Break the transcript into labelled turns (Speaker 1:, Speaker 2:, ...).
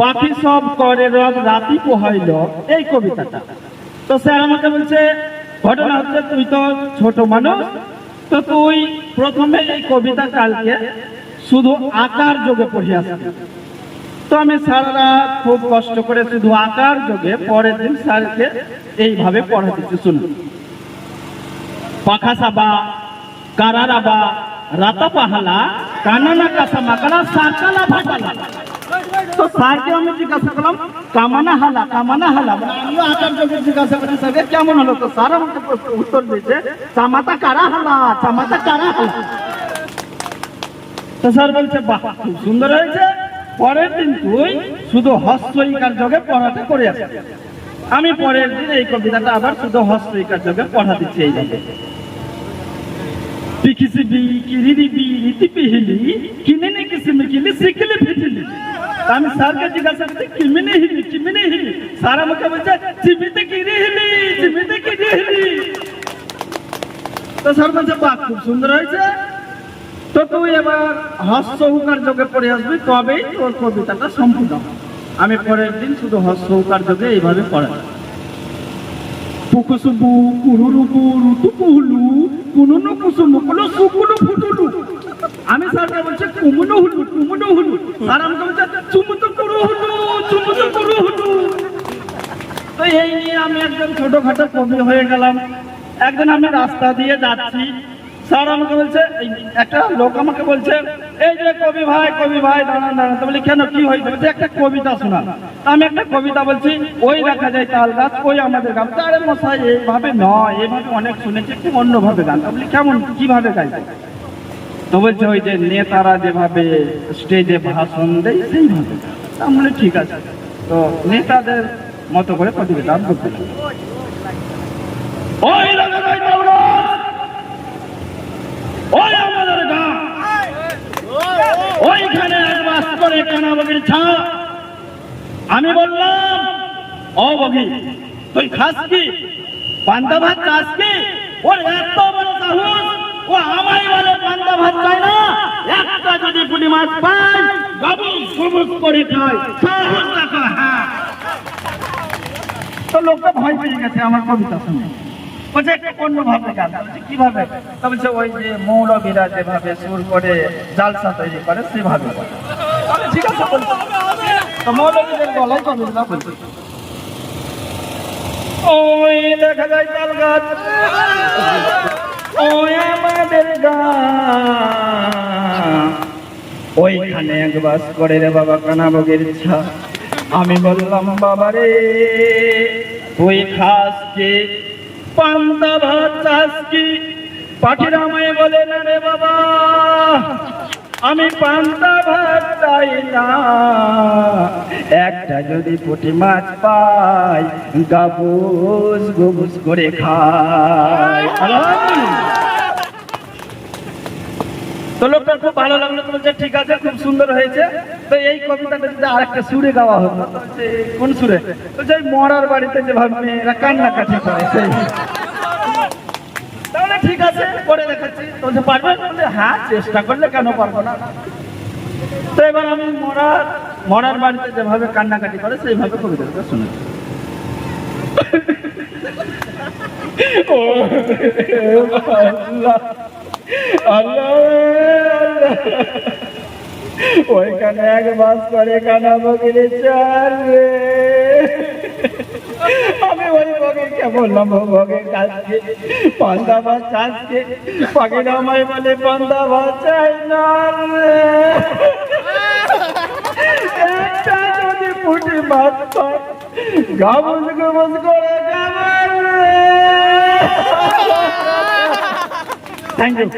Speaker 1: পাখি সব করে রব রাতি পোহাইল। এই কবিতাটা। তো স্যার আমাকে বলছে, ঘটনা হচ্ছে, তুই তো ছোট মানুষ, তো তুই প্রথমে এই কবিতা কালকে শুধু আকার যোগে পড়ে আসবি তো আমি স্যাররা খুব কষ্ট করে শুধু আকার যোগে পরের দিন স্যারকে এইভাবে পড়া শুনুন পাখা সাবা কারারাবা রাতা পাহালা কানানা কাসা মাকানা সাকালা ভাটালা। তো স্যারকে আমি জিজ্ঞাসা করলাম কামানা হালা কামানা হালা। আমিও জিজ্ঞাসা করি স্যারকে কেমন হলো তো? স্যার আমাকে উত্তর দিয়েছে, চামাতা কারা হালা? চামাতা কারা হালা? তো স্যার বলছে, বাহ, খুব সুন্দর হয়েছে। পরের দিন তুই শুধু হস্তইকার যোগে পড়াটা করে আসবি। আমি পরের দিন এই কবিতাটা আবার শুধু হস্তইকার যোগে পড়া দিচ্ছি এইভাবে পিকিসি বি কিরিরি বি ইতি পিহিলি কিনেনে কিসিমি কিলি সিকিলি আমি স্যারকে জিজ্ঞাসা করছি, কিমিনে হিলি কিমিনে হিলি? স্যার আমাকে বলছে চিমিতে কিরি হিলি চিমিতে কিরি হিলি। তো স্যার বলছে, বাহ, খুব সুন্দর হয়েছে। তো তুই এবার হস্য উকার যোগে পড়ে আসবি, তবেই তোর কবিতাটা সম্পূর্ণ। আমি পরের দিন শুধু হস্য উকার যোগে এইভাবে পড়াই পুকুসুবু কুরুরুবু রুটুকুহুলু কুনুনু কুসুমুকুলু সুকুলু ফুটুলু আমি স্যারকে বলছি কুমুনু হুলু কুমুনু স্যার আমাকে বলছে চুমুতু কুরু হুলু চুমুতু কুরু হুলু তো এই নিয়ে আমি একজন ছোটখাটো কবি হয়ে গেলাম। একদিন আমি রাস্তা দিয়ে যাচ্ছি। স্যার আমাকে বলছে একটা লোক আমাকে বলছে, এই যে কবি ভাই কবি ভাই, দাঁড়ান দাঁড়ান। তো বলি, কেন, কি হয়েছে? বলছে, একটা কবিতা শোনা। তা আমি একটা কবিতা বলছি, ওই দেখা যায় তাল গাছ, ওই আমাদের গান আরে মশাই, এইভাবে নয়, এইভাবে অনেক শুনেছি একটু অন্যভাবে গান। তা বলি, কেমন, কীভাবে গাইছে? তো বলছে ওই যে নেতারা যেভাবে স্টেজে ভাষণ দেয়, সেইভাবে। তা আমি ঠিক আছে। তো নেতাদের মতো করে আমি করতে ওইখানে আমি বললাম, ও তুই খাস কি? পান্তা ভাত কি? ওর এত বড় ও আমায় বলে পান্তা ভাত চাই না। একটা যদি পুলি মাছ পাই গাবুস গুবুস করে খায়। হ্যাঁ। তো লোকটা ভয় পেয়ে গেছে, আমার কবিতা শুনে। বলছে, একটা অন্য ভাবে গান কীভাবে? ওই যে মৌলবীরা যেভাবে সুর করে, জালসা তৈরি করে, সেভাবে বলছে। ওই দেখা যায় তাল গাছ। ওই আমাদের ওইখানে এক বাস করে রে বাবা কানাবগের ছা। আমি বললাম, বাবা রে ওই খাস কি? পান্তা ভাত চাষ কি? পাখিরা আমায় বলে, না রে বাবা আমি পান্তা ভাত চাই না। একটা যদি পুঁটি মাছ পাই, গাবুস গুবুস করে খাই। তো লোকটা খুব ভালো লাগল বলছে, ঠিক আছে, খুব সুন্দর হয়েছে। তো এই কবিতাটা যদি আরেকটা সুরে গাওয়া হতো কোন সুরে? বলছে মরার বাড়িতে যেভাবে মেয়েরা কান্নাকাটি করে ঠিক আছে করে দেখাচ্ছি। বলছে পারবেন বলছে হ্যাঁ চেষ্টা করলে কেন পারব না? তো এবার আমি মরার মরার বাড়িতে যেভাবে কান্নাকাটি করে, সেইভাবে কবিতাটা শুনে ও, আল্লাহ ওইখানে এক বাস করে কানা বগিরে চার রে। আমি ওই বগিরকে বললাম, ও বগির কাজকে পান্তা ভাত চাষকে পাখির আমায় বলে পান্তা ভাত চাই না একটা যদি ফুটি ভাত গাবুস গুবুস করে থ্যাংক ইউ